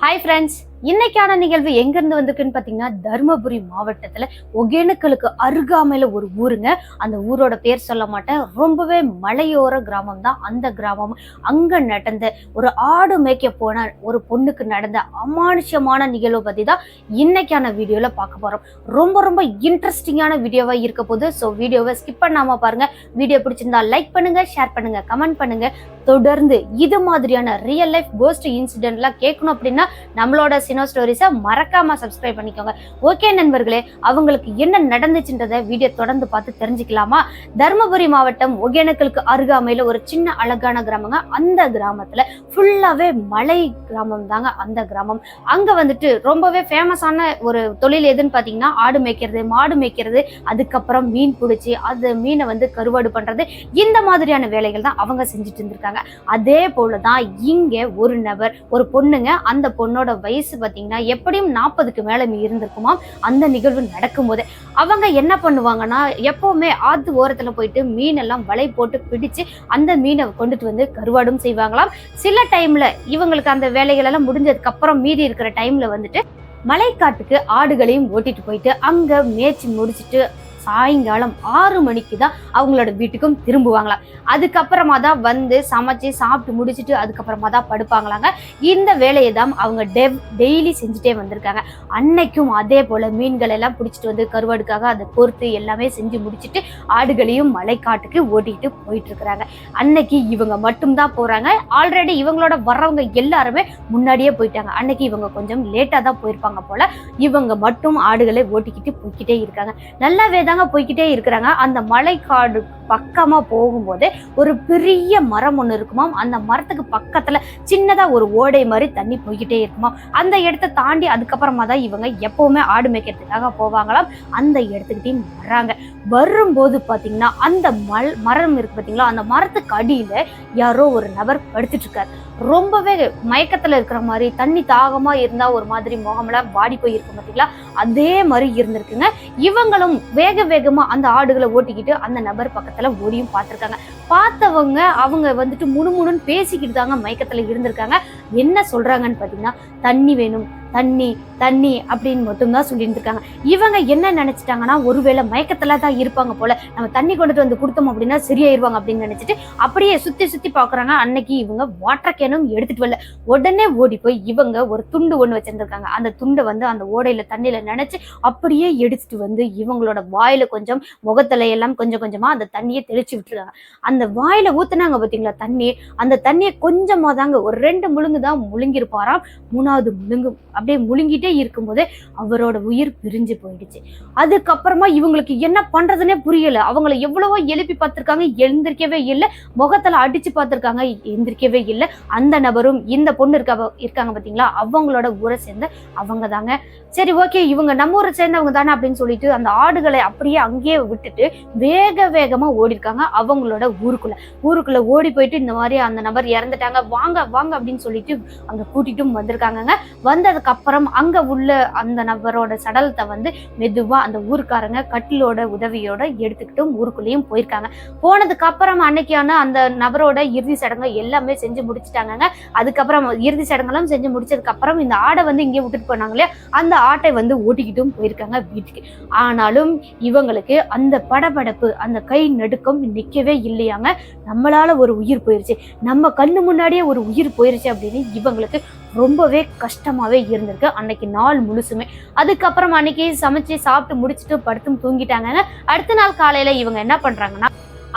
Hi friends இன்னைக்கான நிகழ்வு எங்கேருந்து வந்திருக்குன்னு பார்த்தீங்கன்னா தருமபுரி மாவட்டத்தில் ஒகேனக்கலுக்கு அருகாமையில் ஒரு ஊருங்க. அந்த ஊரோட பேர் சொல்ல மாட்டேன். ரொம்பவே மலையோர கிராமம் தான் அந்த கிராமம் அங்கே நடந்த ஒரு ஆடு மேய்க்க போன ஒரு பொண்ணுக்கு நடந்த அமானுஷ்யமான நிகழ்வை பற்றி தான் இன்னைக்கான வீடியோவில் பார்க்க போகிறோம் ரொம்ப ரொம்ப இன்ட்ரெஸ்டிங்கான வீடியோவாக இருக்க போது ஸோ வீடியோவை ஸ்கிப் பண்ணாமல் பாருங்க. வீடியோ பிடிச்சிருந்தா லைக் பண்ணுங்க ஷேர் பண்ணுங்க கமெண்ட் பண்ணுங்க. தொடர்ந்து இது மாதிரியான ரியல் லைஃப் கோஸ்ட் இன்சிடென்ட்லாம் கேட்கணும் அப்படின்னா நம்மளோட சினோ ஸ்டோரிஸை மறக்காம சப்ஸ்கிரைப் பண்ணிக்கோங்க. ஓகே நண்பர்களே அவங்களுக்கு என்ன நடந்துச்சுன்றதை வீடியோ தொடர்ந்து பார்த்து தெரிஞ்சுக்கலாமா? தருமபுரி மாவட்டம் ஒகேனக்கலுக்கு அருகாமையில் ஒரு சின்ன அழகான கிராமங்க. அந்த கிராமத்துல ஃபுல்லாவே மலை கிராமம் தாங்க அந்த கிராமம். அங்க வந்துட்டு ரொம்பவே ஃபேமஸான ஒரு தொழில் எதுன்னு பார்த்தீங்கன்னா ஆடு மேய்க்கிறது மாடு மேய்க்கிறது அதுக்கப்புறம் மீன் பிடிச்சி அது மீனை வந்து கருவாடு பண்றது இந்த மாதிரியான வேலைகள் தான் அவங்க செஞ்சுட்டு இருந்திருக்காங்க. அதே போலதான் இங்கே ஒரு நபர் ஒரு பொண்ணுங்க அந்த பொண்ணோட வயசு பாத்தீங்கன்னா எப்படியும் நாற்பதுக்கு மேல இருந்திருக்குமா? அந்த நிகழ்வு நடக்கும்போது அவங்க என்ன பண்ணுவாங்கன்னா எப்போவுமே ஆத்து ஓரத்துல போயிட்டு மீன் எல்லாம் வலை போட்டு பிடிச்சு அந்த மீனை கொண்டுட்டு வந்து கருவாடும் செய்வாங்களாம். சில டைம்ல இவங்களுக்கு அந்த வேலைகள் எல்லாம் முடிஞ்சதுக்கு அப்புறம் மீதி இருக்கிற டைம்ல வந்துட்டு மலைக்காட்டுக்கு ஆடுகளையும் ஓட்டிட்டு போயிட்டு அங்கே மேய்ச்சி முடிச்சுட்டு சாயங்காலம் ஆறு மணிக்கு தான் அவங்களோட வீட்டுக்கும் திரும்புவாங்களாம் அதுக்கப்புறமா தான் வந்து சமைச்சு சாப்பிட்டு முடிச்சுட்டு அதுக்கப்புறமா தான் படுப்பாங்களாங்க. இந்த வேலையை தான் அவங்க டெவ் டெய்லி செஞ்சுட்டே வந்திருக்காங்க. அன்னைக்கும் அதே போல மீன்கள் எல்லாம் பிடிச்சிட்டு வந்து கருவாடுக்காக அதை பொறுத்து எல்லாமே செஞ்சு முடிச்சிட்டு ஆடுகளையும் மலைக்காட்டுக்கு ஓட்டிட்டு போயிட்டு இருக்கிறாங்க அன்னைக்கு இவங்க மட்டும்தான் போறாங்க. ஆல்ரெடி இவங்களோட வர்றவங்க எல்லாருமே முன்னாடியே போயிட்டாங்க. அன்னைக்கு இவங்க கொஞ்சம் லேட்டாக தான் போயிருப்பாங்க போல. இவங்க மட்டும் ஆடுகளை ஓட்டிக்கிட்டு போய்கிட்டே இருக்காங்க. நல்லாவே தான் தாங்க போய்கிட்டே இருக்கிறாங்க. அந்த மலை காடு பக்கமா போகும்போது ஒரு பெரிய மரம் ஒன்று இருக்குமாம் அந்த மரத்துக்கு பக்கத்துல சின்னதா ஒரு ஓடை மாதிரி தண்ணி போய்கிட்டே இருக்குமாம் அந்த இடத்த தாண்டி அதுக்கப்புறமா தான் இவங்க எப்பவுமே ஆடு மேய்க்கிறதுக்காக போவாங்களாம். அந்த இடத்துக்கிட்டையும் வர்றாங்க வரும்போது பாத்தீங்கன்னா அந்த மல் மரம் இருக்கு பாத்தீங்களா? அந்த மரத்துக்கு அடியில யாரோ ஒரு நபர் படுத்துட்டு இருக்காரு. ரொம்பவே மயக்கத்துல இருக்கிற மாதிரி தண்ணி தாகமா இருந்தா ஒரு மாதிரி முகமெல்லாம் வாடி போயிருக்கும் பார்த்தீங்களா அதே மாதிரி இருந்திருக்குங்க. இவங்களும் வேக வேகமா அந்த ஆடுகளை ஓட்டிக்கிட்டு அந்த நபர் பக்கத்துல ஓடியும் பார்த்திருக்காங்க. பார்த்தவங்க அவங்க வந்துட்டு முணுமுணுன்னு பேசிக்கிட்டு தாங்க மயக்கத்துல இருந்திருக்காங்க. என்ன சொல்றாங்கன்னு பாத்தீங்கன்னா தண்ணி வேணும் தண்ணி தண்ணி அப்படின்னு மட்டும்தான் சொல்லிட்டு இருக்காங்க இவங்க என்ன நினைச்சிட்டாங்கன்னா ஒருவேளை மயக்கத்துல தான் இருப்பாங்க போல நம்ம தண்ணி கொண்டுட்டு வந்து கொடுத்தோம் அப்படின்னா சரியாயிருவாங்க அப்படின்னு நினைச்சிட்டு அப்படியே சுத்தி சுத்தி பாக்குறாங்க. அன்னைக்கு இவங்க வாட்டர் கேனும் எடுத்துட்டு வரல. உடனே ஓடி போய் இவங்க ஒரு துண்டு ஒண்ணு வச்சிருந்திருக்காங்க. அந்த துண்டை வந்து அந்த ஓடையில தண்ணியில நினைச்சு அப்படியே எடுத்துட்டு வந்து இவங்களோட வாயில கொஞ்சம் முகத்துல எல்லாம் கொஞ்சம் கொஞ்சமா அந்த தண்ணியை தெளிச்சு விட்டுருக்காங்க. அந்த வாயில ஊத்துனாங்க பாத்தீங்களா தண்ணி? அந்த தண்ணியை கொஞ்சமா தாங்க ஒரு ரெண்டு முழுங்கு தான் முழுங்கிருப்பாராம் மூணாவது முழுங்கு அப்படியே முழுங்கிட்டே இருக்கும்போது அவரோட உயிர் பிரிஞ்சு போயிடுச்சு. அதுக்கப்புறமா இவங்களுக்கு என்ன பண்றதுன்னே புரியல. அவங்கள எவ்வளவோ எழுப்பி பார்த்துருக்காங்க எழுந்திருக்கவே இல்லை. முகத்துல அடிச்சு பார்த்துருக்காங்க எழுந்திருக்கவே இல்லை. அந்த நபரும் இந்த பொண்ணு இருக்க இருக்காங்க பாத்தீங்களா? அவங்களோட ஊரை சேர்ந்த அவங்க தாங்க சரி ஓகே இவங்க நம்ம ஊரை சேர்ந்தவங்க தானே அப்படின்னு சொல்லிட்டு அந்த ஆடுகளை அப்படியே அங்கேயே விட்டுட்டு வேக வேகமா ஓடி இருக்காங்க அவங்களோட ஊருக்குள்ள. ஊருக்குள்ள ஓடி போயிட்டு இந்த மாதிரி அந்த நபர் இறந்துட்டாங்க. வாங்க வாங்க அப்படின்னு சொல்லிட்டு அங்க கூட்டிட்டும் வந்திருக்காங்கங்க. வந்ததுக்கு அப்புறம் அங்க உள்ள அந்த நபரோட சடலத்தை வந்து மெதுவா அந்த ஊருக்காரங்க கட்டிலோட உதவியோட எடுத்துக்கிட்டும் ஊருக்குள்ளேயும் போயிருக்காங்க. போனதுக்கு அப்புறம் அன்னைக்கான அந்த நபரோட இறுதி சடங்கு எல்லாமே செஞ்சு முடிச்சிட்டாங்கங்க. அதுக்கப்புறம் இறுதி சடங்கெல்லாம் செஞ்சு முடிச்சதுக்கு அப்புறம் இந்த ஆடை வந்து இங்கே விட்டுட்டு போனாங்க இல்லையா? அந்த ஆட்டை வந்து ஓட்டிக்கிட்டும் போயிருக்காங்க வீட்டுக்கு. ஆனாலும் இவங்களுக்கு அந்த படபடப்பு அந்த கை நடுக்கம் நிற்கவே இல்லையாங்க. நம்மளால ஒரு உயிர் போயிருச்சு. நம்ம கண்ணு முன்னாடியே ஒரு உயிர் போயிருச்சு அப்படின்னு இவங்களுக்கு ரொம்பவே கஷ்டமாகவே இருந்திருக்கு. அன்னைக்கு நாள் முழுசுமே. அதுக்கப்புறம் அன்னைக்கு சமைச்சு சாப்பிட்டு முடிச்சுட்டு படுத்தும் தூங்கிட்டாங்க அடுத்த நாள் காலையில் இவங்க என்ன பண்ணுறாங்கன்னா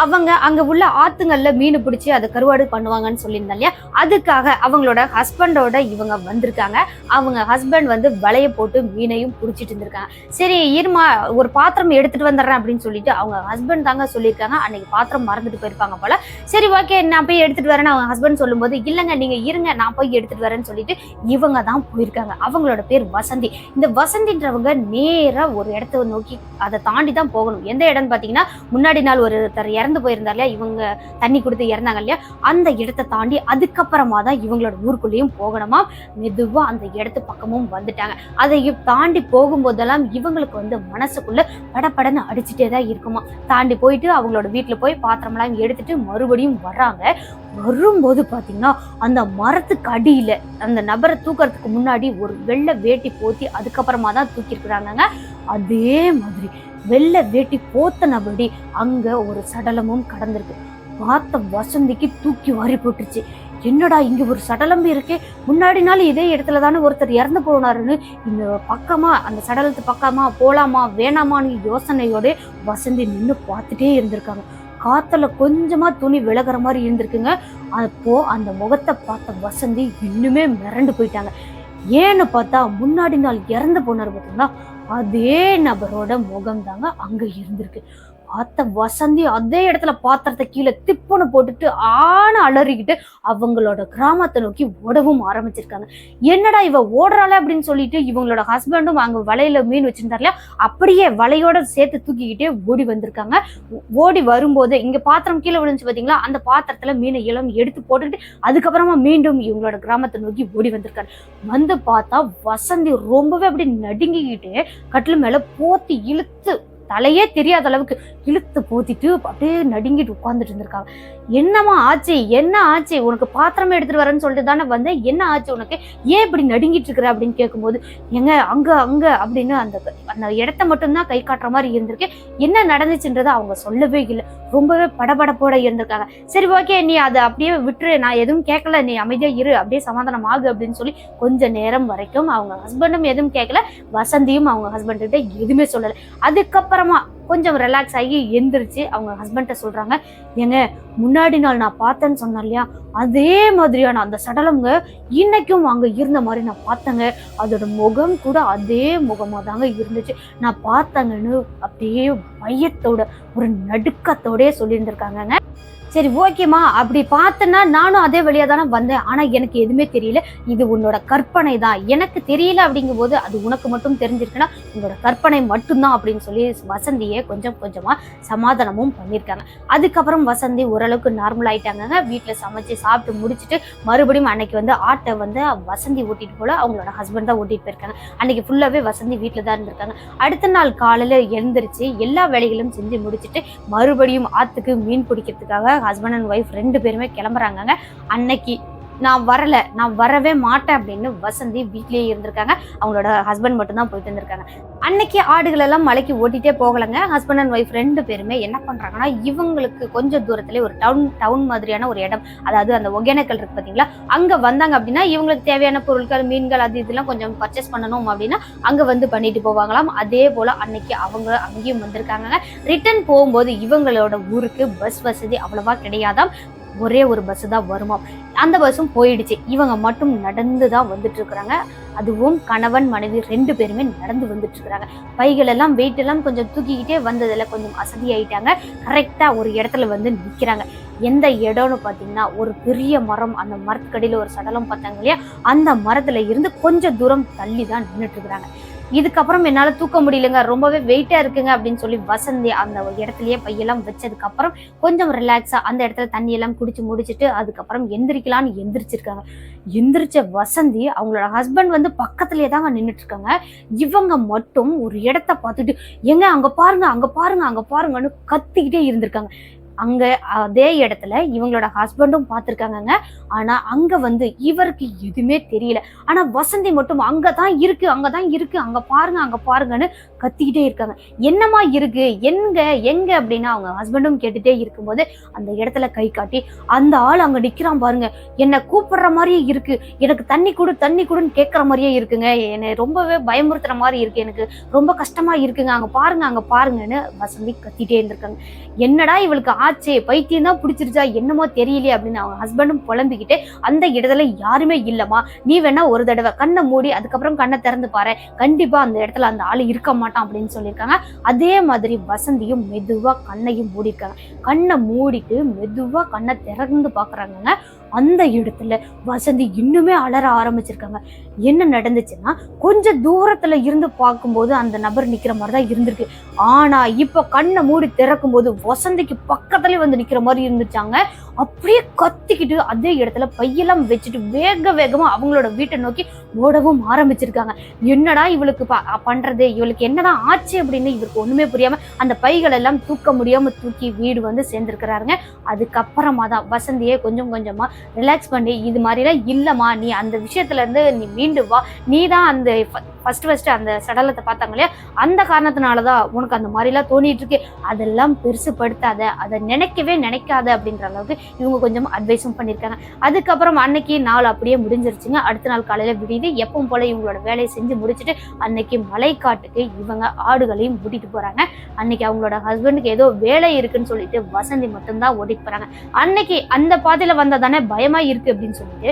அவங்க அங்க உள்ள ஆத்துங்கள்ல மீன் பிடிச்சி அதை கருவாடு பண்ணுவாங்கன்னு சொல்லியிருந்தா இல்லையா? அதுக்காக அவங்களோட ஹஸ்பண்டோட இவங்க வந்திருக்காங்க. அவங்க ஹஸ்பண்ட் வந்து வலைய போட்டு மீனையும் பிடிச்சிட்டு இருந்திருக்காங்க. சரி இருமா ஒரு பாத்திரம் எடுத்துட்டு வந்துடுறேன் அப்படின்னு சொல்லிட்டு அவங்க ஹஸ்பண்ட் தாங்க சொல்லியிருக்காங்க. அன்னைக்கு பாத்திரம் மறந்துட்டு போயிருப்பாங்க போல. சரி ஓகே நான் போய் எடுத்துட்டு வரேன்னு அவங்க ஹஸ்பண்ட் சொல்லும்போது இல்லைங்க நீங்க இருங்க நான் போய் எடுத்துட்டு வரேன்னு சொல்லிட்டு இவங்க தான் போயிருக்காங்க. அவங்களோட பேர் வசந்தி. இந்த வசந்தின்றவங்க நேராக ஒரு இடத்த நோக்கி அதை தாண்டி தான் போகணும். எந்த இடம்னு பார்த்தீங்கன்னா முன்னாடி நாள் ஒருத்தர் இறந்து இறந்து போயிருந்தார் இல்லையா? இவங்க தண்ணி கொடுத்து இறந்தாங்க இல்லையா? அந்த இடத்த தாண்டி அதுக்கப்புறமா தான் இவங்களோட ஊருக்குள்ளேயும் போகணுமா? மெதுவா அந்த இடத்து பக்கமும் வந்துட்டாங்க. அதை தாண்டி போகும்போதெல்லாம் இவங்களுக்கு வந்து மனசுக்குள்ள படப்படன்னு அடிச்சுட்டே தான் இருக்குமா? தாண்டி போயிட்டு அவங்களோட வீட்டுல போய் பாத்திரமெல்லாம் எடுத்துட்டு மறுபடியும் வர்றாங்க. வரும்போது பார்த்தீங்கன்னா அந்த மரத்துக்கு அடியில் அந்த நபரை தூக்கறதுக்கு முன்னாடி ஒரு வெள்ளை வேட்டி போத்தி அதுக்கப்புறமா தான் தூக்கியிருக்கிறாங்க அதே மாதிரி வெள்ளை வேட்டி போத்தனபடி அங்க ஒரு சடலமும் கடந்திருக்கு. பார்த்த வசந்திக்கு தூக்கி வாரி போட்டுருச்சு. என்னடா இங்க ஒரு சடலம் இருக்கே? முன்னாடி நாள் இதே இடத்துல தானே ஒருத்தர் இறந்து போனாருன்னு இந்த பக்கமா அந்த சடலத்து பக்கமா போலாமா வேணாமான்னு யோசனையோட வசந்தி நின்று பார்த்துட்டே இருந்திருக்காங்க. காத்துல கொஞ்சமா துணி விலகிற மாதிரி இருந்திருக்குங்க. அப்போ அந்த முகத்தை பார்த்த வசந்தி இன்னுமே மிரண்டு போயிட்டாங்க. ஏன்னு பார்த்தா முன்னாடி நாள் இறந்து போனார் பார்த்தீங்கன்னா அதே நபரோட முகம் தாங்க அங்கே இருந்திருக்கு. பார்த்த வசந்தி அதே இடத்துல பாத்திரத்தை கீழே திப்புன்னு போட்டுட்டு ஆன அலறிக்கிட்டு அவங்களோட கிராமத்தை நோக்கி ஓடவும் ஆரம்பிச்சிருக்காங்க. என்னடா இவ ஓடுறாளே அப்படின்னு சொல்லிட்டு இவங்களோட ஹஸ்பண்டும் அங்க வலையில மீன் வச்சிருந்தாருல அப்படியே வலையோட சேர்த்து தூக்கிக்கிட்டே ஓடி வந்திருக்காங்க. ஓடி வரும்போது இங்க பாத்திரம் கீழே விழுந்துச்சு பாத்தீங்களா? அந்த பாத்திரத்துல மீனை இளம் எடுத்து போட்டுக்கிட்டு அதுக்கப்புறமா மீண்டும் இவங்களோட கிராமத்தை நோக்கி ஓடி வந்திருக்காரு வந்து பார்த்தா வசந்தி ரொம்பவே அப்படி நடுங்கிக்கிட்டு கட்டில் மேல போத்தி இழுத்து தலையே தெரியாத அளவுக்கு இழுத்து போத்திட்டு அப்படியே நடுங்கிட்டு உட்காந்துட்டு இருந்திருக்காங்க. என்னமா ஆச்சு? என்ன ஆச்சு? உனக்கு பாத்திரமே எடுத்துட்டு வரேன்னு சொல்லிட்டு தானே வந்தேன். என்ன ஆச்சு உனக்கு? ஏன் இப்படி நடுங்கிட்டு இருக்கிற அப்படின்னு கேட்கும்போது எங்க அங்க அங்க அப்படின்னு அந்த அந்த இடத்த மட்டும்தான் கை காட்டுற மாதிரி இருந்திருக்கு. என்ன நடந்துச்சுன்றதை அவங்க சொல்லவே இல்லை. ரொம்பவே படபடப்போட இருந்திருக்காங்க. சரி ஓகே நீ அதை அப்படியே விட்டுரு. நான் எதுவும் கேட்கல. நீ அமைதியா இரு. அப்படியே சமாதானம் ஆகு அப்படின்னு சொல்லி கொஞ்ச நேரம் வரைக்கும் அவங்க ஹஸ்பண்டும் எதுவும் கேட்கல. வசந்தியும் அவங்க ஹஸ்பண்ட் கிட்ட எதுவுமே சொல்லலை. அதுக்கப்புறமா கொஞ்சம் ரிலாக்ஸ் ஆகி எந்திரிச்சு அவங்க ஹஸ்பண்ட்ட சொல்கிறாங்க ஏங்க முன்னாடி நாள் நான் பார்த்தேன்னு சொன்னேன் இல்லையா? அதே மாதிரியான அந்த சடலங்க இன்னைக்கும் அங்கே இருந்த மாதிரி நான் பார்த்தேங்க. அதோட முகம் கூட அதே முகமாக தாங்க இருந்துச்சு. நான் பார்த்தேங்கன்னு அப்படியே பயத்தோட ஒரு நடுக்கத்தோடயே சொல்லியிருந்திருக்காங்கங்க. சரி ஓகேம்மா அப்படி பார்த்தேன்னா நானும் அதே வழியாக தானே வந்தேன். ஆனால் எனக்கு எதுவுமே தெரியல. இது உன்னோட கற்பனை தான். எனக்கு தெரியல அப்படிங்கும் போது அது உனக்கு மட்டும் தெரிஞ்சிருக்குன்னா உன்னோட கற்பனை மட்டும்தான் அப்படின்னு சொல்லி வசந்தியை கொஞ்சம் கொஞ்சமாக சமாதானமும் பண்ணியிருக்காங்க. அதுக்கப்புறம் வசந்தி ஓரளவுக்கு நார்மல் ஆயிட்டாங்க வீட்டில் சமைச்சு சாப்பிட்டு முடிச்சுட்டு மறுபடியும் அன்னைக்கு வந்து ஆட்டை வந்து வசந்தி ஓட்டிட்டு போல அவங்களோட ஹஸ்பண்ட் தான் ஓட்டிட்டு போயிருக்காங்க. அன்னைக்கு ஃபுல்லாகவே வசந்தி வீட்டில் தான் இருந்திருக்காங்க. அடுத்த நாள் காலையில் எழுந்திரிச்சு எல்லா வேலைகளும் செஞ்சு முடிச்சுட்டு மறுபடியும் ஆற்றுக்கு மீன் பிடிக்கிறதுக்காக ஹஸ்பண்ட் அண்ட் ஒய்ஃப் ரெண்டு பேருமே கிளம்புறாங்க அன்னைக்கு நான் வரல நான் வரவே மாட்டேன் அப்படின்னு வசந்தி வீட்லயே இருந்திருக்காங்க. அவங்களோட ஹஸ்பண்ட் மட்டும்தான் போயிட்டு இருந்திருக்காங்க அன்னைக்கு ஆடுகள் எல்லாம் மலைக்கு ஓட்டிட்டே போகலங்க. ஹஸ்பண்ட் அண்ட் ஒய்ஃப் ரெண்டு பேருமே என்ன பண்றாங்கன்னா இவங்களுக்கு கொஞ்சம் தூரத்துலேயே ஒரு டவுன் டவுன் மாதிரியான ஒரு இடம் அதாவது அந்த ஒகேனக்கல் இருக்கு பாத்தீங்களா? அங்க வந்தாங்க அப்படின்னா இவங்களுக்கு தேவையான பொருட்கள் மீன்கள் அது இதெல்லாம் கொஞ்சம் பர்ச்சேஸ் பண்ணணும் அப்படின்னா அங்க வந்து பண்ணிட்டு போவாங்களாம். அதே போல அன்னைக்கு அவங்க அங்கேயும் வந்திருக்காங்க ரிட்டர்ன் போகும்போது இவங்களோட ஊருக்கு பஸ் வசதி அவ்வளவா கிடையாதாம். ஒரே ஒரு பஸ் தான் வருமாம் அந்த பஸ்ஸும் போயிடுச்சு. இவங்க மட்டும் நடந்து தான் வந்துட்டு இருக்கிறாங்க அதுவும் கணவன் மனைவி ரெண்டு பேருமே நடந்து வந்துட்டு இருக்கிறாங்க வெயிட்டெல்லாம் வெயிட் எல்லாம் கொஞ்சம் தூக்கிக்கிட்டே வந்ததில் கொஞ்சம் அசதி கரெக்டாக ஒரு இடத்துல வந்து நிற்கிறாங்க எந்த இடம்னு பார்த்தீங்கன்னா ஒரு பெரிய மரம் அந்த மரத்துக்கடியில் ஒரு சடலம் பார்த்தாங்க இல்லையா? அந்த மரத்தில் இருந்து கொஞ்சம் தூரம் தள்ளி தான் நின்றுட்டு இருக்கிறாங்க இதுக்கப்புறம் என்னால தூக்க முடியலங்க. ரொம்பவே வெயிட்டா இருக்குங்க அப்படின்னு சொல்லி வசந்தி அந்த இடத்துலயே பையெல்லாம் வச்சதுக்கு அப்புறம் கொஞ்சம் ரிலாக்ஸா அந்த இடத்துல தண்ணி எல்லாம் குடிச்சு முடிச்சிட்டு அதுக்கப்புறம் எந்திரிக்கலான்னு எந்திரிச்சிருக்காங்க. எந்திரிச்ச வசந்தி அவங்களோட ஹஸ்பண்ட் வந்து பக்கத்துலயே தாங்க நின்றுட்டு இருக்காங்க இவங்க மட்டும் ஒரு இடத்த பார்த்துட்டு எங்க அங்க பாருங்க அங்க பாருங்க அங்க பாருங்கன்னு கத்திக்கிட்டே இருந்திருக்காங்க. அங்கே அதே இடத்துல இவங்களோட ஹஸ்பண்டும் பார்த்துருக்காங்கங்க. ஆனால் அங்கே வந்து இவருக்கு எதுவுமே தெரியல. ஆனால் வசந்தி மட்டும் அங்கே தான் இருக்குது அங்கே தான் இருக்குது அங்கே பாருங்க அங்கே பாருங்கன்னு கத்திக்கிட்டே இருக்காங்க. என்னமா இருக்கு? எங்க? எங்க? அப்படின்னு அவங்க ஹஸ்பண்டும் கேட்டுட்டே இருக்கும்போது அந்த இடத்துல கை காட்டி அந்த ஆள் அங்கே நிற்கிறான் பாருங்க. என்னை கூப்பிடுற மாதிரியே இருக்கு. எனக்கு தண்ணி கொடு தண்ணி கொடுன்னு கேட்குற மாதிரியே இருக்குங்க. என்னை ரொம்பவே பயமுறுத்துற மாதிரி இருக்கு. எனக்கு ரொம்ப கஷ்டமா இருக்குங்க. அங்கே பாருங்க அங்கே பாருங்கன்னு வசந்தி கத்திட்டே இருந்திருக்காங்க. என்னடா இவளுக்கு ஆச்சே பைத்தியம் தான் பிடிச்சிருச்சா என்னமோ தெரியலையே அப்படின்னு அவங்க ஹஸ்பண்டும் புலம்பிக்கிட்டு அந்த இடத்துல யாருமே இல்லம்மா. நீ வேணா ஒரு தடவை கண்ணை மூடி அதுக்கப்புறம் கண்ணை திறந்து பாரு. கண்டிப்பா அந்த இடத்துல அந்த ஆள் இருக்க மாட்டான் அப்படின்னு சொல்லியிருக்காங்க. அதே மாதிரி வசந்தியும் மெதுவா கண்ணையும் மூடிருக்காங்க கண்ணை மூடிட்டு மெதுவா கண்ணை திறந்து பாக்குறாங்க அந்த இடத்துல வசந்தி இன்னுமே அலற ஆரம்பிச்சிருக்காங்க. என்ன நடந்துச்சுன்னா கொஞ்சம் தூரத்துல இருந்து பார்க்கும்போது அந்த நபர் நிக்கிற மாதிரி தான் இருந்திருக்கு. ஆனா இப்ப கண்ணை மூடி திறக்கும் போது வசந்திக்கு பக்கத்துல வந்து நிக்கிற மாதிரி இருந்துச்சாங்க. அப்படியே கத்திக்கிட்டு அதே இடத்துல பையெல்லாம் வச்சுட்டு வேக வேகமா அவங்களோட வீட்டை நோக்கி ஓடவும் ஆரம்பிச்சிருக்காங்க. என்னடா இவளுக்கு பண்றது? இவளுக்கு என்னதான் ஆச்சு அப்படின்னு இவருக்கு ஒண்ணுமே புரியாம அந்த பைகள் எல்லாம் தூக்க முடியாம தூக்கி வீடு வந்து சேர்ந்திருக்கிறாருங்க. அதுக்கப்புறமா தான் வசந்தியே கொஞ்சம் கொஞ்சமா ரிலாக்ஸ் பண்ணி இது மாதிரிலாம் இல்லம்மா நீ அந்த விஷயத்துல இருந்து நீ மீண்டு வா. நீ தான் அந்த ஃபர்ஸ்ட் ஃபர்ஸ்ட் அந்த சடலத்தை பார்த்தாங்க இல்லையா? அந்த காரணத்தினாலதான் உனக்கு அந்த மாதிரிலாம் தோணிட்டு இருக்கு. அதெல்லாம் பெருசுப்படுத்தாத அதை நினைக்கவே நினைக்காத அப்படின்ற அளவுக்கு இவங்க கொஞ்சம் அட்வைஸும் பண்ணியிருக்காங்க. அதுக்கப்புறம் அன்னைக்கு நாள் அப்படியே முடிஞ்சிருச்சுங்க. அடுத்த நாள் காலையில் விடியுது எப்பவும் போல இவங்களோட வேலையை செஞ்சு முடிச்சுட்டு அன்னைக்கு மலைக்காட்டுக்கு இவங்க ஆடுகளையும் கூட்டிட்டு போறாங்க. அன்னைக்கு அவங்களோட ஹஸ்பண்டுக்கு ஏதோ வேலை இருக்குன்னு சொல்லிட்டு வசந்தி மட்டும்தான் ஓடிட்டு போறாங்க. அன்னைக்கு அந்த பாதையில வந்தா தானே பயமா இருக்கு அப்படின்னு சொல்லிட்டு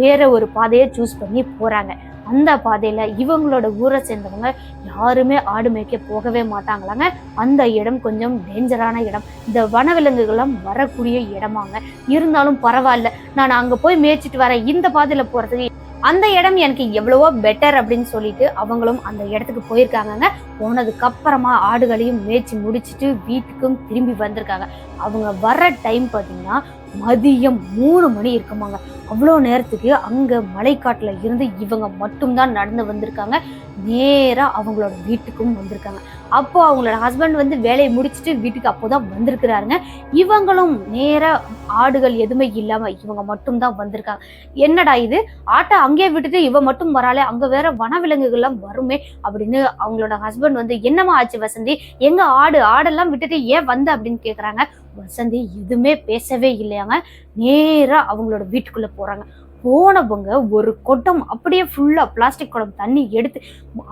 வேற ஒரு பாதையை சூஸ் பண்ணி போறாங்க. அந்த பாதையில் இவங்களோட ஊரை சேர்ந்தவங்க யாருமே ஆடு மேய்க்க போகவே மாட்டாங்களாங்க. அந்த இடம் கொஞ்சம் டேஞ்சரான இடம். இந்த வனவிலங்குகள்லாம் வரக்கூடிய இடமாங்க. இருந்தாலும் பரவாயில்ல. நான் அங்கே போய் மேய்ச்சிட்டு வரேன். இந்த பாதையில் போகிறதுக்கு அந்த இடம் எனக்கு எவ்வளவோ பெட்டர் அப்படின்னு சொல்லிட்டு அவங்களும் அந்த இடத்துக்கு போயிருக்காங்கங்க. போனதுக்கு அப்புறமா ஆடுகளையும் மேய்ச்சி முடிச்சுட்டு வீட்டுக்கும் திரும்பி வந்திருக்காங்க. அவங்க வர்ற டைம் பார்த்தீங்கன்னா மதியம் மூணு மணி இருக்குமாங்க. அவ்வளோ நேரத்துக்கு அங்கே மலைக்காட்டில் இருந்து இவங்க மட்டும்தான் நடந்து வந்திருக்காங்க. நேராக அவங்களோட வீட்டுக்கும் வந்திருக்காங்க. அப்போ அவங்களோட ஹஸ்பண்ட் வந்து வேலையை முடிச்சுட்டு வீட்டுக்கு அப்போதான் வந்திருக்கிறாருங்க. இவங்களும் நேராக ஆடுகள் எதுவுமே இல்லாமல் இவங்க மட்டும்தான் வந்திருக்காங்க. என்னடா இது? ஆட்டை அங்கேயே விட்டுட்டு இவ மட்டும் வராளே அங்கே வேற வனவிலங்குகள்லாம் வருமே அப்படின்னு அவங்களோட ஹஸ்பண்ட் வந்து என்னம்மா ஆச்சு வசந்தி? எங்க ஆடு? ஆடெல்லாம் விட்டுட்டு ஏன் வந்த? அப்படின்னு கேட்குறாங்க வசந்தி எதுவுமே பேசவே இல்லையாங்க. நேராக அவங்களோட வீட்டுக்குள்ளே போகிறாங்க போனவங்க ஒரு குடம் அப்படியே ஃபுல்லாக பிளாஸ்டிக் குடம் தண்ணி எடுத்து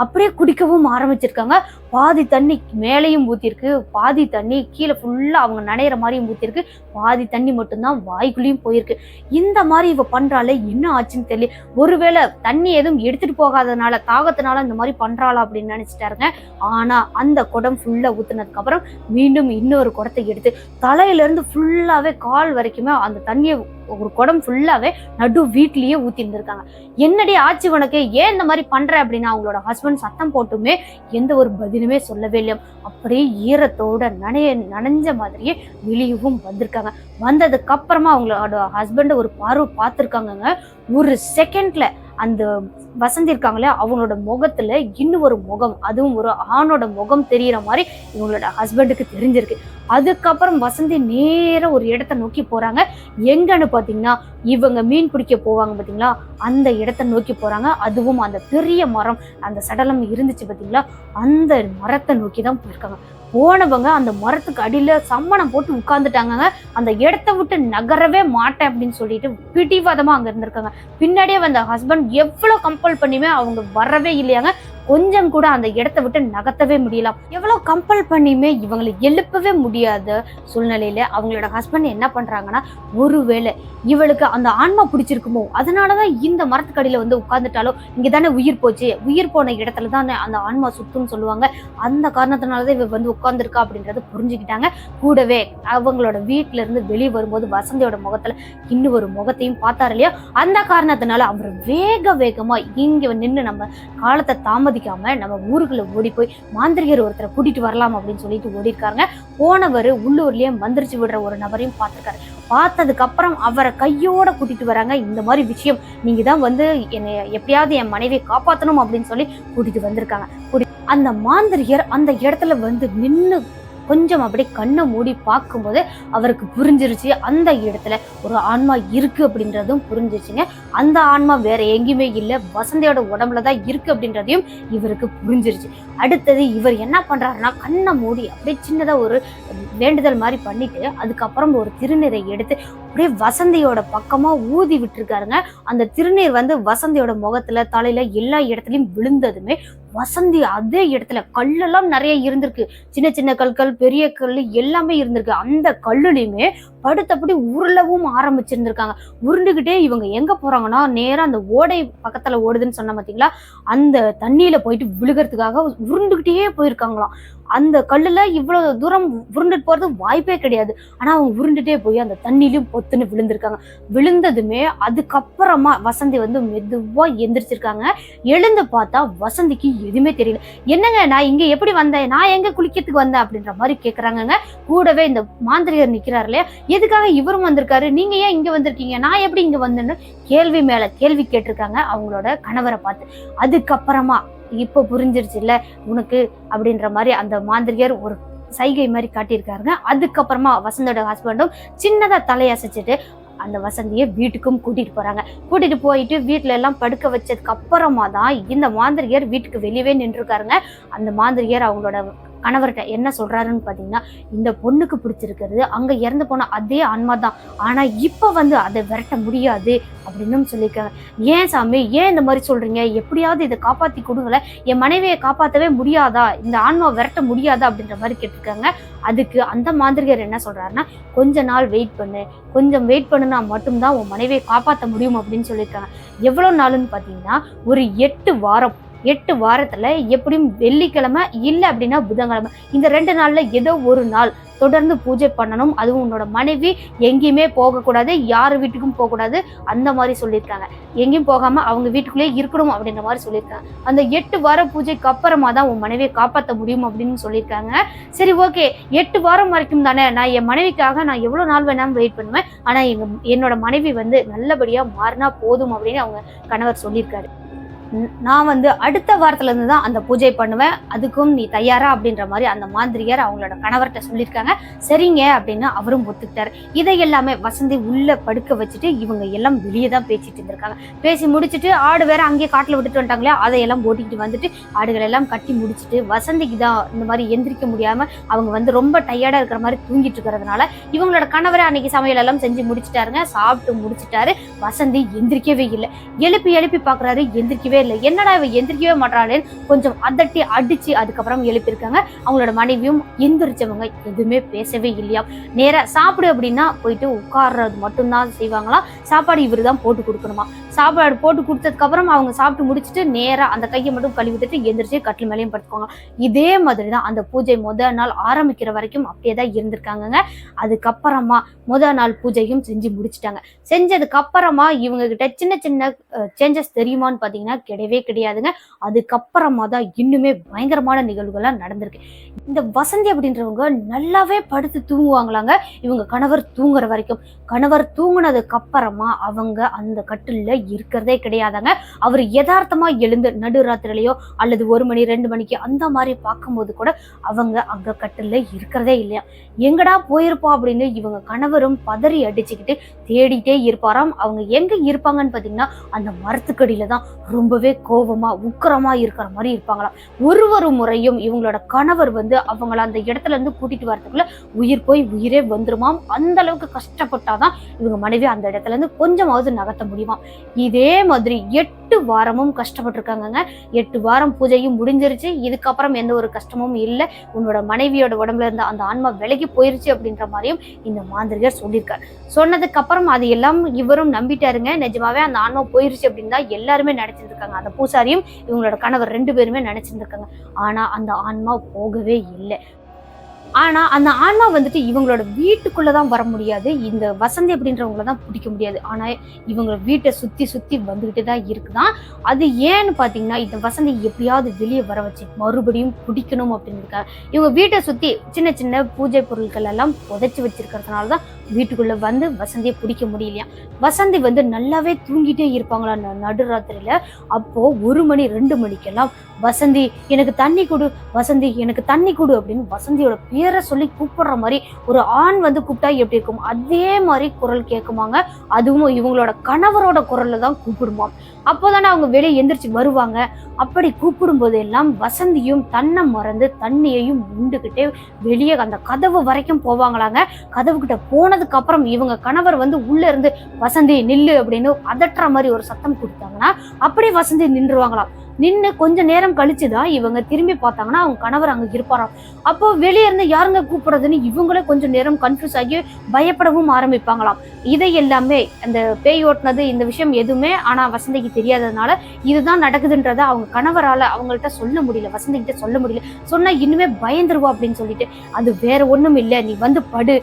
அப்படியே குடிக்கவும் ஆரம்பிச்சிருக்காங்க. பாதி தண்ணி மேலேயும் ஊற்றிருக்கு பாதி தண்ணி கீழே ஃபுல்லாக அவங்க நனையிற மாதிரியும் ஊற்றிருக்கு பாதி தண்ணி மட்டும்தான் வாய்க்குள்ளேயும் போயிருக்கு. இந்த மாதிரி இவ பண்ணுறாளே என்ன ஆச்சுன்னு தெரியல. ஒருவேளை தண்ணி எதுவும் எடுத்துட்டு போகாதனால தாகத்தினால இந்த மாதிரி பண்ணுறாளா அப்படின்னு நினச்சிட்டாருங்க. ஆனால் அந்த குடம் ஃபுல்லாக ஊற்றுனதுக்கப்புறம் மீண்டும் இன்னொரு குடத்தை எடுத்து தலையிலேருந்து ஃபுல்லாகவே கால் வரைக்குமே அந்த தண்ணியை ஒரு குடம் ஃபுல்லாவே நடு வீட்லயே ஊத்தி இருந்திருக்காங்க என்னடி ஆச்சு உனக்கு? ஏன் இந்த மாதிரி பண்ற? அப்படின்னு அவங்களோட ஹஸ்பண்ட் சத்தம் போட்டுமே எந்த ஒரு பதிலுமே சொல்லவே இல்லை அப்படியே ஈரத்தோட நனைய நனைஞ்ச மாதிரியே வெளியவும் வந்திருக்காங்க. வந்ததுக்கு அப்புறமா அவங்களோட ஹஸ்பண்ட் ஒரு பார்வை பார்த்துருக்காங்கங்க. ஒரு செகண்ட்ல அந்த வசந்தி இருக்காங்களே அவங்களோட முகத்துல இன்னும் ஒரு முகம் அதுவும் ஒரு ஆணோட முகம் தெரியற மாதிரி இவங்களோட ஹஸ்பண்டுக்கு தெரிஞ்சிருக்கு. அதுக்கப்புறம் வசந்தி நேர ஒரு இடத்த நோக்கி போறாங்க. எங்கன்னு பாத்தீங்கன்னா இவங்க மீன் பிடிக்க போவாங்க பாத்தீங்களா? அந்த இடத்த நோக்கி போறாங்க. அதுவும் அந்த பெரிய மரம் அந்த சடலம் இருந்துச்சு பாத்தீங்களா? அந்த மரத்தை நோக்கி தான் போயிருக்காங்க. போனவங்க அந்த மரத்துக்கு அடியில் சம்மணம் போட்டு உட்காந்துட்டாங்க அந்த இடத்த விட்டு நகரவே மாட்டேன் அப்படின்னு சொல்லிட்டு பிடிவாதமாக அங்கே இருந்திருக்காங்க. பின்னாடியே வந்த ஹஸ்பண்ட் எவ்வளோ கம்பல் பண்ணியுமே அவங்க வரவே இல்லையாங்க. கொஞ்சம் கூட அந்த இடத்த விட்டு நகர்த்தவே முடியலாம் எவ்வளவு கம்பல் பண்ணியுமே இவங்களை எழுப்பவே முடியாத சூழ்நிலையில அவங்களோட ஹஸ்பண்ட் என்ன பண்றாங்கன்னா ஒருவேளை இவளுக்கு அந்த ஆன்மா பிடிச்சிருக்குமோ அதனாலதான் இந்த மரத்துக்கடியில வந்து உட்கார்ந்துட்டாலோ இங்க தானே உயிர் போச்சு. உயிர் போன இடத்துல தான் அந்த ஆன்மா சுத்துன்னு சொல்லுவாங்க. அந்த காரணத்தினாலதான் இவ வந்து உட்கார்ந்துருக்கா அப்படின்றத புரிஞ்சுக்கிட்டாங்க. கூடவே அவங்களோட வீட்டுல இருந்து வெளியே வரும்போது வசந்தியோட முகத்துல இன்னும் ஒரு முகத்தையும் பார்த்தாரு இல்லையா? அந்த காரணத்தினால அவர் வேக வேகமா இங்க நின்று நம்ம காலத்தை தாமதி தாமதிக்காம நம்ம ஊருக்குள்ள ஓடி போய் மாந்திரிகர் ஒருத்தரை கூட்டிட்டு வரலாம் அப்படின்னு சொல்லிட்டு ஓடி இருக்காங்க போனவர் உள்ளூர்லயே மந்திரிச்சு விடுற ஒரு நபரையும் பார்த்திருக்காரு. பார்த்ததுக்கு அப்புறம் அவரை கையோட கூட்டிட்டு வராங்க. இந்த மாதிரி விஷயம் நீங்க தான் வந்து என்னை எப்படியாவது என் மனைவியை காப்பாத்தணும் அப்படின்னு சொல்லி கூட்டிட்டு வந்திருக்காங்க. அந்த மாந்திரிகர் அந்த இடத்துல வந்து நின்னு கொஞ்சம் அப்படியே கண்ணை மூடி பார்க்கும்போது அவருக்கு புரிஞ்சிருச்சு அந்த இடத்துல ஒரு ஆன்மா இருக்கு அப்படின்றதும் புரிஞ்சிருச்சுங்க. அந்த ஆன்மா வேற எங்கேயுமே இல்லை வசந்தியோட உடம்புல தான் இருக்கு அப்படின்றதையும் இவருக்கு புரிஞ்சிருச்சு. அடுத்தது இவர் என்ன பண்றாருன்னா கண்ணை மூடி அப்படியே சின்னதா ஒரு வேண்டுதல் மாதிரி பண்ணிட்டு அதுக்கப்புறம் ஒரு திருநீரை எடுத்து அப்படியே வசந்தியோட பக்கமா ஊதி விட்டுருக்காருங்க. அந்த திருநீர் வந்து வசந்தியோட முகத்துல தலையில எல்லா இடத்துலையும் விழுந்ததுமே வசந்தி அதே இடத்துல கல்லெல்லாம் நிறைய இருந்திருக்கு. சின்ன சின்ன கற்கள் பெரிய கல் எல்லாமே இருந்திருக்கு. அந்த கல்லுலையுமே படுத்தபடி உருளவும் ஆரம்பிச்சிருந்திருக்காங்க. உருண்டுகிட்டே இவங்க எங்க போறாங்கன்னா நேரா அந்த ஓடை பக்கத்துல ஓடுதுன்னு சொன்ன பாத்தீங்களா? அந்த தண்ணியில போயிட்டு விழுகிறதுக்காக உருண்டுகிட்டே போயிருக்காங்களாம். அந்த கல்லுல இவ்வளவு தூரம் உருண்டுட்டு போறது வாய்ப்பே கிடையாது. ஆனா அவங்க உருண்டுட்டே போய் அந்த தண்ணிலையும் பொத்துன்னு விழுந்திருக்காங்க. விழுந்ததுமே அதுக்கப்புறமா வசந்தி வந்து மெதுவா எந்திரிச்சிருக்காங்க. எழுந்து பார்த்தா வசந்திக்கு எதுவுமே தெரியல. என்னங்க நான் இங்க எப்படி வந்தேன்? நான் எங்க குளிக்கிறதுக்கு வந்தேன்? அப்படின்ற மாதிரி கேக்குறாங்க கூடவே இந்த மாந்திரிகர் நிக்கிறாரு இல்லையா? எதுக்காக இவரும் வந்திருக்காரு? நீங்க ஏன் இங்க வந்திருக்கீங்க? நான் எப்படி இங்க வந்தேன்னு கேள்வி மேல கேள்வி கேட்டிருக்காங்க அவங்களோட கணவரை பார்த்து. அதுக்கப்புறமா இப்போ புரிஞ்சிருச்சு இல்ல உனக்கு அப்படின்ற மாதிரி அந்த மாந்திரிகர் ஒரு சைகை மாதிரி காட்டியிருக்காருங்க. அதுக்கப்புறமா வசந்தோட ஹஸ்பண்டும் சின்னதா தலையசைச்சிட்டு அந்த வசந்தியை வீட்டுக்கும் கூட்டிட்டு போறாங்க. கூட்டிட்டு போயிட்டு வீட்டுல எல்லாம் படுக்க வச்சதுக்கு அப்புறமா தான் இந்த மாந்திரிகர் வீட்டுக்கு வெளியவே நின்றுருக்காருங்க. அந்த மாந்திரிகர் அவங்களோட கணவர்கிட்ட என்ன சொல்றாருன்னு பார்த்தீங்கன்னா இந்த பொண்ணுக்கு பிடிச்சிருக்கிறது அங்க இறந்து போன அதே ஆன்மா தான். ஆனா இப்ப வந்து அதை விரட்ட முடியாது அப்படின்னு சொல்லியிருக்காங்க. ஏன் சாமி ஏன் இந்த மாதிரி சொல்றீங்க? எப்படியாவது இதை காப்பாத்தி கொடுங்களேன் என் மனைவியை காப்பாத்தவே முடியாதா? இந்த ஆன்மா விரட்ட முடியாதா? அப்படின்ற மாதிரி கேட்டிருக்காங்க. அதுக்கு அந்த மாந்திரிகர் என்ன சொல்றாருன்னா கொஞ்ச நாள் வெயிட் பண்ணு. கொஞ்சம் வெயிட் பண்ணுனா மட்டும்தான் உன் மனைவியை காப்பாற்ற முடியும் அப்படின்னு சொல்லியிருக்காங்க. எவ்வளோ நாளுன்னு பார்த்தீங்கன்னா ஒரு எட்டு வாரம் எட்டு வாரத்துல எப்படியும் வெள்ளிக்கிழமை இல்லை அப்படின்னா புதன்கிழமை. இந்த ரெண்டு நாள்ல ஏதோ ஒரு நாள் தொடர்ந்து பூஜை பண்ணணும். அதுவும் உன்னோட மனைவி எங்கேயுமே போகக்கூடாது யார் வீட்டுக்கும் போகக்கூடாது அந்த மாதிரி சொல்லியிருக்காங்க. எங்கேயும் போகாமல் அவங்க வீட்டுக்குள்ளேயே இருக்கணும் அப்படின்ற மாதிரி சொல்லியிருக்காங்க. அந்த எட்டு வார பூஜைக்கு அப்புறமா தான் உன் மனைவியை காப்பாற்ற முடியும் அப்படின்னு சொல்லியிருக்காங்க. சரி ஓகே. எட்டு வாரம் வரைக்கும் தானே நான் என் மனைவிக்காக நான் எவ்வளோ நாள் வேணாலும் வெயிட் பண்ணுவேன். ஆனால் எங்கள் என்னோட மனைவி வந்து நல்லபடியாக மாறினா போதும் அப்படின்னு அவங்க கணவர் சொல்லியிருக்காரு. நான் வந்து அடுத்த வாரத்துலேருந்து தான் அந்த பூஜை பண்ணுவேன். அதுக்கும் நீ தயாரா அப்படின்ற மாதிரி அந்த மாந்திரியர் அவங்களோட கணவர்கிட்ட சொல்லியிருக்காங்க. சரிங்க அப்படின்னு அவரும் ஒத்துக்கிட்டார். இதை எல்லாமே வசந்தி உள்ள படுக்க வச்சுட்டு இவங்க எல்லாம் வெளியே தான் பேசிட்டு இருந்திருக்காங்க. பேசி முடிச்சுட்டு ஆடு வேற அங்கேயே காட்டில் விட்டுட்டு வந்துட்டாங்களே அதையெல்லாம் ஓட்டிக்கிட்டு வந்துட்டு ஆடுகளை எல்லாம் கட்டி முடிச்சுட்டு வசந்திக்கு தான் இந்த மாதிரி எந்திரிக்க முடியாமல் அவங்க வந்து ரொம்ப டயர்டாக இருக்கிற மாதிரி தூங்கிட்டு இருக்கிறதுனால இவங்களோட கணவரை அன்னைக்கு சமையல் எல்லாம் செஞ்சு முடிச்சிட்டாருங்க. சாப்பிட்டு முடிச்சிட்டாரு. வசந்தி எந்திரிக்கவே இல்லை. எழுப்பி எழுப்பி பார்க்குறாரு. எந்திரிக்கவே இல்லை என்னடா இவ எந்திரிக்கவே மாட்டாளே கொஞ்சம் அதட்டி அடிச்சு அதுக்கப்புறம் எழுப்பியிருக்காங்க. அவங்களோட மனைவியும் எந்திரிச்சவங்க எதுவுமே பேசவே இல்லையா? நேரா சாப்பிடு அப்படின்னா போயிட்டு உட்கார்றது மட்டும்தான் செய்வாங்களாம் சாப்பாடு இவர் தான் போட்டு கொடுக்கணுமா? சாப்பாடு போட்டு கொடுத்ததுக்கப்புறம் அவங்க சாப்பிட்டு முடிச்சுட்டு நேரா அந்த கையை மட்டும் கழுவி எந்திரிச்சு கட்டில் மேலேயும் படுத்துக்கோங்க. இதே மாதிரி தான் அந்த பூஜை முதல் நாள் ஆரம்பிக்கிற வரைக்கும் அப்படியே தான் இருந்திருக்காங்கங்க. அதுக்கப்புறமா முதல் நாள் பூஜையும் செஞ்சு முடிச்சிட்டாங்க. செஞ்சதுக்கு அப்புறமா இவங்க கிட்ட சின்ன சின்ன சேஞ்சஸ் தெரியுமான்னு பார்த்தீங்கன்னா கிடையவே கிடையாதுங்க. அதுக்கப்புறமா தான் இன்னுமே பயங்கரமான நிகழ்வுகள்லாம் நடந்திருக்கு. இந்த வசந்தி அப்படின்றவங்க நல்லாவே படுத்து தூங்குவாங்களாங்க. இவங்க கணவர் தூங்குற வரைக்கும். கணவர் தூங்குனதுக்கு அப்புறமா அவங்க அந்த கட்டில இருக்கிறதே கிடையாதாங்க. அவர் யதார்த்தமா எழுந்து நடுராத்திரிலையோ அல்லது ஒரு மணி ரெண்டு மணிக்கு அந்த மாதிரி பார்க்கும்போது கூட அவங்க அங்க கட்டில இருக்கிறதே இல்லையா? எங்கடா போயிருப்பா அப்படின்னு இவங்க கணவரும் பதறி அடிச்சுக்கிட்டு தேடிட்டே இருப்பாராம். அவங்க எங்க இருப்பாங்கன்னு பாத்தீங்கன்னா அந்த மரத்துக்கடியில தான். ரொம்ப ரொம்பவே கோபமா உக்கிரமா இருக்கிற மாதிரி இருப்பாங்களாம். ஒரு ஒரு முறையும் இவங்களோட கணவர் வந்து அவங்கள அந்த இடத்துல இருந்து கூட்டிட்டு வரதுக்குள்ள உயிர் போய் உயிரே வந்துருமாம். அந்த அளவுக்கு கஷ்டப்பட்டாதான் இவங்க மனைவி அந்த இடத்துல இருந்து கொஞ்சமாவது நகர்த்த முடியுமா இதே மாதிரி எட்டு வாரமும் கஷ்டப்பட்டிருக்காங்கங்க. எட்டு வாரம் பூஜையும் முடிஞ்சிருச்சு. இதுக்கப்புறம் எந்த ஒரு கஷ்டமும் இல்லை. உன்னோட மனைவியோட உடம்புல இருந்த அந்த ஆன்மா விலகி போயிருச்சு அப்படின்ற மாதிரியும் இந்த மாந்திரிகர் சொல்லியிருக்கார். சொன்னதுக்கு அப்புறம் அது எல்லாம் இவரும் நம்பிட்டாருங்க. நிஜமாவே அந்த ஆன்மா போயிருச்சு அப்படின்னு தான் எல்லாருமே நினைச்சிருக்காங்க இருக்காங்க அந்த பூசாரியும் இவங்களோட கணவர் ரெண்டு பேருமே நினைச்சிட்டு இருக்காங்க ஆனா அந்த ஆன்மா போகவே இல்லை. ஆனா அந்த ஆன்மா வந்துட்டு இவங்களோட வீட்டுக்குள்ளதான் வர முடியாது. இந்த வசந்தி அப்படின்றவங்கள தான் பிடிக்க முடியாது. ஆனா இவங்க வீட்டை சுத்தி சுத்தி வந்துகிட்டு தான் இருக்குதான். அது ஏன்னு பாத்தீங்கன்னா இந்த வசந்தி எப்படியாவது வெளியே வர வச்சு மறுபடியும் பிடிக்கணும் அப்படின்னு இருக்காங்க இவங்க வீட்டை சுத்தி சின்ன சின்ன பூஜை பொருட்கள் எல்லாம் புதைச்சி வச்சிருக்கிறதுனால தான் வீட்டுக்குள்ளே வந்து வசந்தியை பிடிக்க முடியலையா? வசந்தி வந்து நல்லாவே தூங்கிட்டே இருப்பாங்களா ந- நடுராத்திரியில? ஒரு மணி ரெண்டு மணிக்கெல்லாம் வசந்தி எனக்கு தண்ணி கொடு வசந்தி எனக்கு தண்ணி கொடு அப்படின்னு வசந்தியோட பேரை சொல்லி கூப்பிடுற மாதிரி ஒரு ஆண் வந்து கூப்பிட்டா எப்படி இருக்கும்? அதே மாதிரி குரல் கேட்குமாங்க. அதுவும் இவங்களோட கணவரோட குரலில் தான் கூப்பிடுமாம் அப்போதானே அவங்க வெளியே எந்திரிச்சு வருவாங்க. அப்படி கூப்பிடும் போதெல்லாம் வசந்தியும் தன்னை மறந்து தண்ணியையும் உண்டுகிட்டே வெளியே அந்த கதவு வரைக்கும் போவாங்களாங்க. கதவு கிட்ட போனதுக்கு அப்புறம் இவங்க கணவர் வந்து உள்ள இருந்து வசந்தி நில்லு அப்படின்னு அதட்டுற மாதிரி ஒரு சத்தம் கொடுத்தாங்கன்னா அப்படியே வசந்தி நின்றுவாங்களாம் நின்று கொஞ்ச நேரம் கழிச்சு தான் இவங்க திரும்பி பார்த்தாங்கன்னா அவங்க கணவர் அங்க இருப்பாராம். அப்போ வெளியே இருந்து யாருங்க கூப்பிடுறதுன்னு இவங்களே கொஞ்சம் நேரம் கன்ஃபியூஸ் ஆகி பயப்படவும் ஆரம்பிப்பாங்களாம். இதை எல்லாமே அந்த பேய் ஓட்டினது இந்த விஷயம் எதுவுமே ஆனா வசந்திக்கு தெரியாததுனால இதுதான் நடக்குதுன்றதை அவங்க கணவரால அவங்கள்ட்ட சொல்ல முடியல வசந்திகிட்ட சொல்ல முடியல. சொன்னா இன்னுமே பயந்துருவா அப்படின்னு சொல்லிட்டு அது வேற ஒண்ணும் இல்லை நீ வந்து படு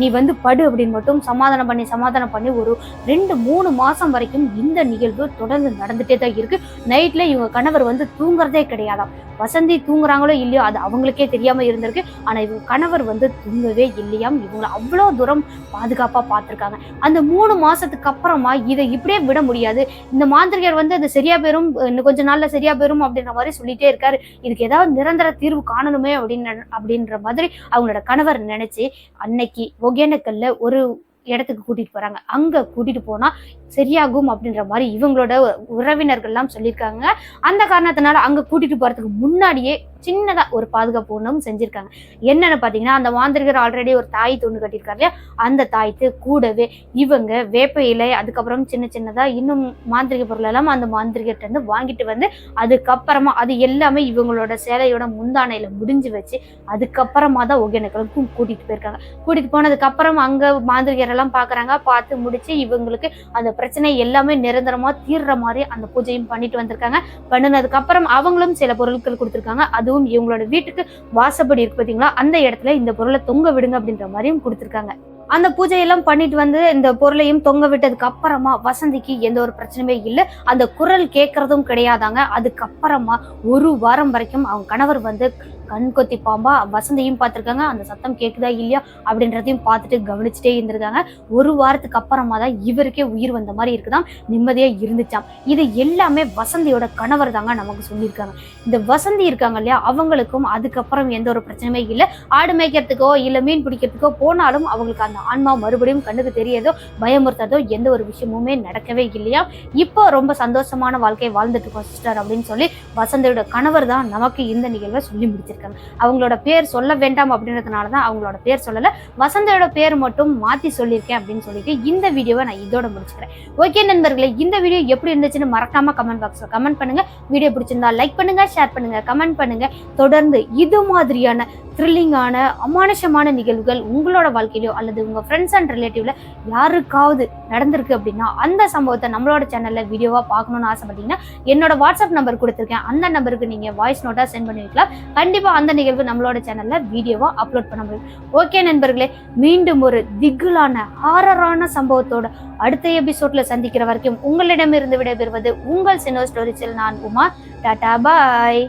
நீ வந்து படு அப்படின்னு மட்டும் சமாதானம் பண்ணி சமாதானம் பண்ணி ஒரு ரெண்டு மூணு மாதம் வரைக்கும் இந்த நிகழ்வு தொடர்ந்து நடந்துட்டே தான் இருக்குது நைட்டில் இவங்க கணவர் வந்து தூங்குறதே கிடையாதாம். வசந்தி தூங்குறாங்களோ இல்லையோ அது அவங்களுக்கே தெரியாமல் இருந்திருக்கு. ஆனால் இவங்க கணவர் வந்து தூங்கவே இல்லையாம். இவங்களை அவ்வளோ தூரம் பாதுகாப்பாக பார்த்துருக்காங்க. அந்த மூணு மாதத்துக்கு அப்புறமா இதை இப்படியே விட முடியாது. இந்த மாந்திரிகர் வந்து அது சரியாக போயிடும் இன்னும் கொஞ்ச நாளில் சரியாக போயிடும் அப்படின்ற மாதிரி சொல்லிட்டே இருக்காரு. இதுக்கு ஏதாவது நிரந்தர தீர்வு காணணுமே அப்படின்னு அப்படின்ற மாதிரி அவங்களோட கணவர் நினச்சி அன்னைக்கு ஒகேனக்கல்ல ஒரு இடத்துக்கு கூட்டிட்டு போறாங்க. அங்க கூட்டிட்டு போனா சரியாகும் அப்படின்ற மாதிரி இவங்களோட உறவினர்கள்லாம் சொல்லியிருக்காங்க. அந்த காரணத்தினால அங்க கூட்டிட்டு போறதுக்கு முன்னாடியே சின்னதா ஒரு பாதுகாப்பு ஒன்றும் செஞ்சுருக்காங்க. என்னன்னு பாத்தீங்கன்னா அந்த மாந்திரிகர் ஆல்ரெடி ஒரு தாய் தொண்டு கட்டியிருக்காரு இல்லையா? அந்த தாய்த்து கூடவே இவங்க வேப்ப இலை அதுக்கப்புறம் சின்ன சின்னதா இன்னும் மாந்திரிக பொருள் எல்லாம் அந்த மாந்திரிகிட்ட இருந்து வாங்கிட்டு வந்து அதுக்கப்புறமா அது எல்லாமே இவங்களோட சேலையோட முந்தானையில முடிஞ்சு வச்சு அதுக்கப்புறமா தான் ஒகேனக்கலுக்கும் கூட்டிட்டு போயிருக்காங்க. கூட்டிட்டு போனதுக்கு அங்கே அங்க பார்க்குறாங்க எல்லாம் பாக்குறாங்க. பார்த்து முடிச்சு இவங்களுக்கு அந்த பிரச்சனை எல்லாமே நிரந்தரமா தீர்ற மாதிரி அந்த பூஜையும் பண்ணிட்டு வந்திருக்காங்க. பண்ணினதுக்கப்புறம் அவங்களும் சில பொருட்கள் கொடுத்துருக்காங்க. அது அதுவும் இவங்களோட வீட்டுக்கு வாசப்படி இருக்கு பார்த்தீங்களா அந்த இடத்துல இந்த பொருளை தொங்க விடுங்க அப்படின்ற மாதிரியும் கொடுத்துருக்காங்க. அந்த பூஜையெல்லாம் பண்ணிட்டு வந்து இந்த பொருளையும் தொங்க விட்டதுக்கு அப்புறமா வசந்திக்கு எந்த ஒரு பிரச்சனையுமே இல்லை. அந்த குரல் கேட்கறதும் கிடையாதாங்க. அதுக்கப்புறமா ஒரு வாரம் வரைக்கும் அவங்க கணவர் வந்து கண் கொத்தி பாம்பா வசந்தியும் பார்த்துருக்காங்க. அந்த சத்தம் கேட்குதா இல்லையா அப்படின்றதையும் பார்த்துட்டு கவனிச்சுட்டே இருந்திருக்காங்க. ஒரு வாரத்துக்கு அப்புறமா தான் இவருக்கே உயிர் வந்த மாதிரி இருக்குதாம். நிம்மதியா இருந்துச்சாம். இது எல்லாமே வசந்தியோட கணவர் தாங்க நமக்கு சொல்லியிருக்காங்க. இந்த வசந்தி இருக்காங்க இல்லையா அவங்களுக்கும் அதுக்கப்புறம் எந்த ஒரு பிரச்சனையுமே இல்லை. ஆடு மேய்க்கிறதுக்கோ இல்லை மீன் பிடிக்கிறதுக்கோ போனாலும் அவங்களுக்கு அந்த ஆன்மா மறுபடியும் கண்ணுக்கு தெரியாதோ பயமுறுத்ததோ எந்த ஒரு விஷயமுமே நடக்கவே இல்லையா. இப்போ ரொம்ப சந்தோஷமான வாழ்க்கையை வாழ்ந்துட்டு இருக்கோம் சிஸ்டர் அப்படின்னு சொல்லி வசந்தியோட கணவர் தான் நமக்கு இந்த நிகழ்வை சொல்லி முடிச்சிருக்காங்க அவங்களோட பேர் சொல்ல வேண்டாம் அப்படின்றதுனால தான் அவங்களோட பேர் சொல்லல. வசந்தோட பேர் மட்டும் மாத்தி சொல்லியிருக்கேன் அப்படின்னு சொல்லிட்டு இந்த வீடியோவை நான் இதோட முடிச்சுக்கிறேன். ஓகே நண்பர்களே இந்த வீடியோ எப்படி இருந்துச்சுன்னு மறக்காம கமெண்ட் பாக்ஸ்ல கமெண்ட் பண்ணுங்க. வீடியோ பிடிச்சிருந்தா லைக் பண்ணுங்க ஷேர் பண்ணுங்க கமெண்ட் பண்ணுங்க. தொடர்ந்து இது மாதிரியான த்ரில்லிங்கான அமானுஷமான நிகழ்வுகள் உங்களோட வாழ்க்கையிலோ அல்லது உங்க ஃப்ரெண்ட்ஸ் அண்ட் ரிலேட்டிவ்ல யாருக்காவது நடந்திருக்கு அப்படின்னா அந்த சம்பவத்தை நம்மளோட சேனல்ல வீடியோவா பார்க்கணும்னு ஆசைப்பட்டீங்கன்னா என்னோட வாட்ஸ்அப் நம்பர் கொடுத்துருக்கேன். அந்த நம்பருக்கு நீங்க வாய்ஸ் நோட்டா சென்ட் பண்ணி வைக்கலாம். கண்டிப்பா அந்த நிகழ்வு நம்மளோட சேனல்ல வீடியோவா அப்லோட் பண்ண முடியும். ஓகே நண்பர்களே மீண்டும் ஒரு திகிலான ஹாரரான சம்பவத்தோட அடுத்த எபிசோட்ல சந்திக்கிற வரைக்கும் உங்களிடமிருந்து விடைபெறுவது உங்கள் சினோ ஸ்டோரிஸில் நான் உமா. டாடா பாய்